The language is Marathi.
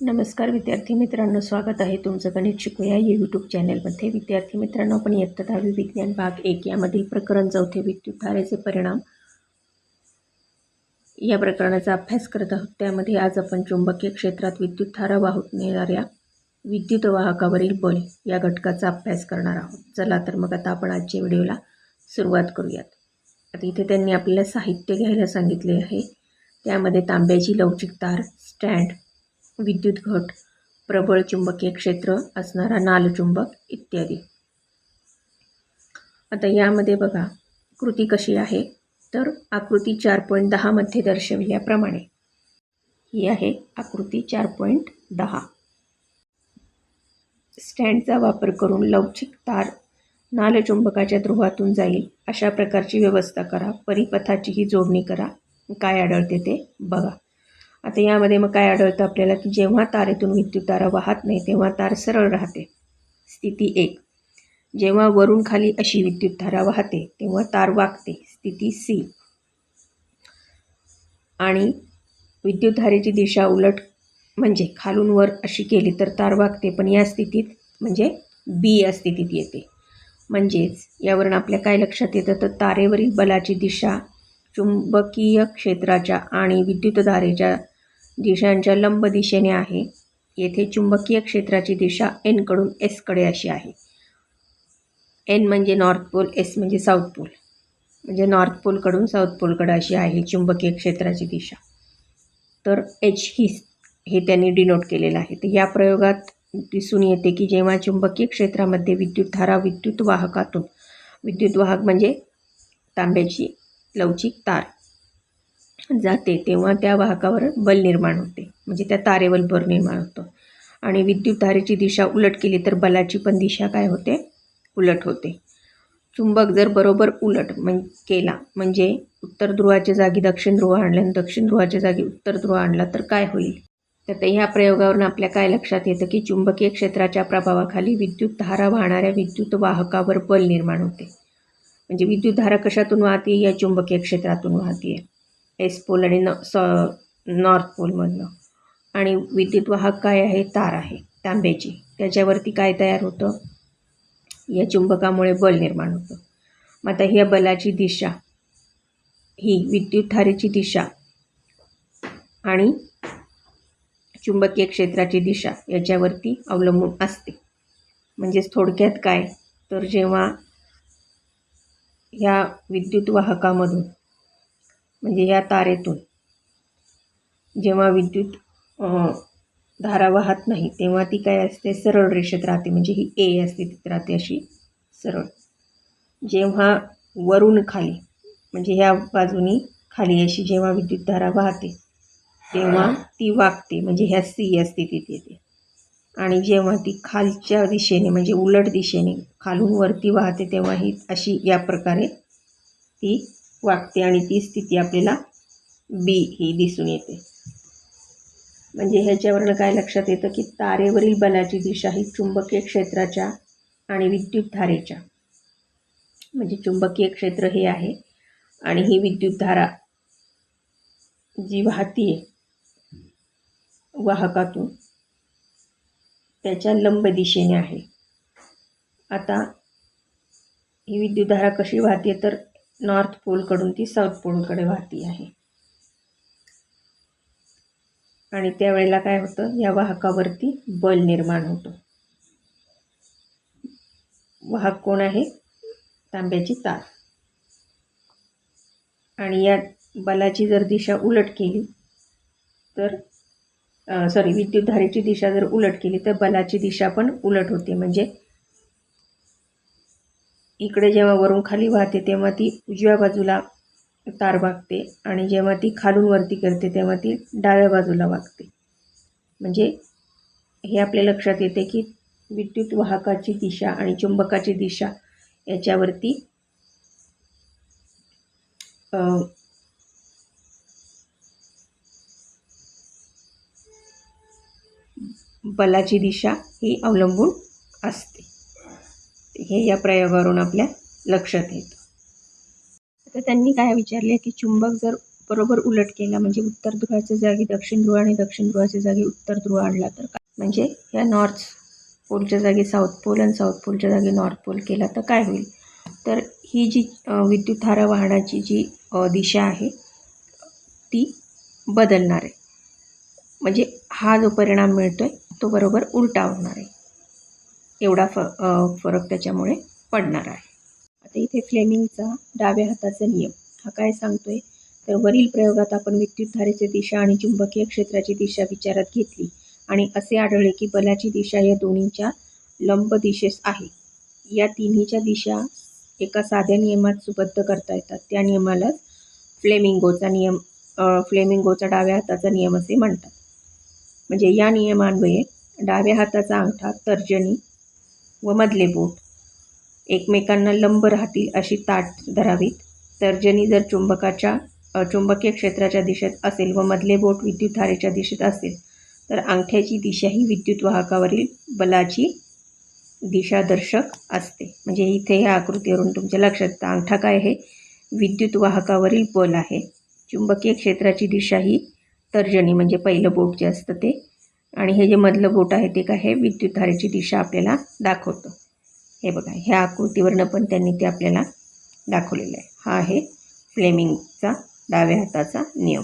नमस्कार विद्यार्थी मित्रांनो स्वागत आहे तुमचं गणित शिकूया या यूट्यूब चॅनलमध्ये विद्यार्थी मित्रांनो आपण इयत्ता दहावी विज्ञान भाग एक यामधील प्रकरण चौथे विद्युतधारेचे परिणाम या प्रकरणाचा अभ्यास करत आहोत. त्यामध्ये आज आपण चुंबकीय क्षेत्रात विद्युतधारा वाहून नेणाऱ्या विद्युत वाहकावरील बल या घटकाचा अभ्यास करणार आहोत. चला तर मग आता आपण आजच्या व्हिडिओला सुरुवात करूयात. आता इथे त्यांनी आपल्याला साहित्य घ्यायला सांगितले आहे. त्यामध्ये तांब्याची लवचिक तार स्टँड विद्युत घट प्रबळ चुंबकीय क्षेत्र असणारा नालचुंबक इत्यादी. आता यामध्ये बघा कृती कशी आहे? तर आकृती चार पॉईंट दहामध्ये दर्शविल्याप्रमाणे. ही आहे आकृती चार पॉईंट दहा. स्टँडचा वापर करून लवचिक तार नालचुंबकाच्या ध्रुवातून जाईल. अशा प्रकारची व्यवस्था करा. परिपथाचीही जोडणी करा. काय आढळते ते बघा. आता यामध्ये मग काय आढळतं आपल्याला की जेव्हा तारेतून विद्युतधारा वाहत नाही तेव्हा तार सरळ राहते. स्थिती एक. जेव्हा वरून खाली अशी विद्युतधारा वाहते तेव्हा तार वागते स्थिती सी. आणि विद्युतधारेची दिशा उलट म्हणजे खालून वर अशी केली तर तार वागते पण या स्थितीत म्हणजे बी या स्थितीत येते. म्हणजेच यावरून आपल्या काय लक्षात येतं? तर तारेवरील बलाची दिशा चुंबकीय क्षेत्राच्या आणि विद्युतधारेच्या दिशांच्या लंब दिशेने आहे. येथे चुंबकीय क्षेत्राची दिशा एनकडून एसकडे अशी आहे. एन म्हणजे नॉर्थ पोल एस म्हणजे साऊथ पोल म्हणजे नॉर्थ पोलकडून साऊथ पोलकडे अशी आहे चुंबकीय क्षेत्राची दिशा. तर एच ही हे त्यांनी डिनोट केलेलं आहे. तर या प्रयोगात दिसून येते की जेव्हा चुंबकीय क्षेत्रामध्ये विद्युतधारा विद्युत वाहकातून विद्युत वाहक म्हणजे तांब्याची लवचिक तार जाते तेव्हा त्या वाहकावर बल निर्माण होते. म्हणजे त्या तारेवर बल निर्माण होतं. आणि विद्युतधारेची दिशा उलट केली तर बलाची पण दिशा काय होते? उलट होते. चुंबक जर बरोबर उलट म्हण केला म्हणजे उत्तर ध्रुवाच्या जागी दक्षिण ध्रुव आणला आणि दक्षिण ध्रुवाच्या जागी उत्तर ध्रुव आणला तर काय होईल? तर ते ह्या प्रयोगावरून आपल्या काय लक्षात येतं की चुंबकीय क्षेत्राच्या प्रभावाखाली विद्युत धारा वाहणाऱ्या विद्युत वाहकावर बल निर्माण होते. म्हणजे विद्युतधारा कशातून वाहते या चुंबकीय क्षेत्रातून वाहते एस पोल आणि न स नॉर्थ पोलमधनं. आणि विद्युत वाहक काय आहे? तार आहे तांब्याची. त्याच्यावरती काय तयार होतं? या चुंबकामुळे बल निर्माण होतं. मग आता ह्या बलाची दिशा ही विद्युत धारेची दिशा आणि चुंबकीय क्षेत्राची दिशा याच्यावरती अवलंबून असते. म्हणजेच थोडक्यात काय? तर जेव्हा ह्या विद्युत वाहकामधून म्हणजे ह्या तारेतून. जेव्हा विद्युत धारा वाहत नाही तेव्हा ती काय असते? सरळ रेषेत राहते. म्हणजे ही ए असते तिथे राहते अशी सरळ. जेव्हा वरून खाली म्हणजे ह्या बाजूनी खाली अशी जेव्हा विद्युतधारा वाहते तेव्हा ती वागते. म्हणजे ह्या सी असते तिथे येते. आणि जेव्हा ती खालच्या दिशेने म्हणजे उलट दिशेने खालून वरती वाहते तेव्हा ही अशी या प्रकारे ती वागते आणि ती स्थिती आपल्याला बी ही दिसून येते. म्हणजे ह्याच्यावरनं काय लक्षात येतं की तारेवरील बलाची दिशा ही चुंबकीय क्षेत्राच्या आणि विद्युतधारेच्या म्हणजे चुंबकीय क्षेत्र हे आहे आणि ही विद्युतधारा जी वाहतीये वाहकातून त्याच्या लंब दिशेने आहे. आता ही विद्युतधारा कशी वाहते तर नॉर्थ पोलकडून ती साऊथ पोलकडे वाहती आहे. आणि त्यावेळेला काय होतं? या वाहकावरती बल निर्माण होतो. वाहक कोण आहे? तांब्याची तार. आणि या बलाची जर दिशा उलट केली तर सॉरी विद्युतधारेची दिशा जर उलट केली तर बलाची दिशा पण उलट होते. म्हणजे इकडे जेव्हा वरून खाली वाहते तेव्हा ती उजव्या बाजूला तार वागते आणि जेव्हा ती खालून वरती करते तेव्हा ती डाव्या बाजूला वागते. म्हणजे हे आपल्या लक्षात येते की विद्युत वाहकाची दिशा आणि चुंबकाची दिशा याच्यावरती बलाची दिशा ही अवलंबून असते. हे या प्रयोगावरून आपल्या लक्षात येतं. तर त्यांनी काय विचारले की चुंबक जर बरोबर उलट केला म्हणजे उत्तर ध्रुवाच्या जागी दक्षिण ध्रुव आणि दक्षिण ध्रुवाच्या जागी उत्तर ध्रुव आणला तर काय? म्हणजे या नॉर्थ पोलच्या जागी साऊथ पोल आणि साऊथ पोलच्या जागी नॉर्थ पोल केला तर काय होईल? तर ही जी विद्युत विद्युतधारा वाहण्याची जी दिशा आहे ती बदलणार आहे. म्हणजे हा जो परिणाम मिळतो आहे तो बरोबर उलटा होणार आहे. एवढा फ फरक त्याच्यामुळे पडणार आहे. आता इथे फ्लेमिंगचा डाव्या हाताचा नियम. हा काय सांगतो आहे तर वरील प्रयोगात आपण विद्युतधारेची दिशा आणि चुंबकीय क्षेत्राची दिशा विचारात घेतली आणि असे आढळले की बलाची दिशा या दोन्हीच्या लंब दिशेस आहे. या तिन्हीच्या दिशा एका साध्या नियमात सुबद्ध करता येतात. त्या नियमालाच फ्लेमिंगोचा नियम फ्लेमिंगोचा डाव्या हाताचा नियम असे म्हणतात. म्हणजे या नियमान्वये डाव्या हाताचा अंगठा तर्जनी व मधले बोट. एकमेकांना लंब राहतील अशी ताट धरावीत. तर्जनी जर चुंबकाच्या चुंबकीय क्षेत्राच्या दिशेत असेल व मधले बोट विद्युतधारेच्या दिशेत असेल तर अंगठ्याची दिशा ही विद्युत वाहकावरील बलाची दिशादर्शक असते. म्हणजे इथे ह्या आकृतीवरून तुमच्या लक्षात येतं. अंगठा काय आहे? विद्युत वाहकावरील बल आहे. चुंबकीय क्षेत्राची दिशा ही तर्जनी म्हणजे पहिलं बोट जे असतं ते आणि हे जे मधलं बोट आहे ते काय हे विद्युतधारेची दिशा आपल्याला दाखवतं. हे बघा ह्या आकृतीवरनं पण त्यांनी ते आपल्याला दाखवलेलं आहे. हा आहे फ्लेमिंगचा डाव्या हाताचा नियम.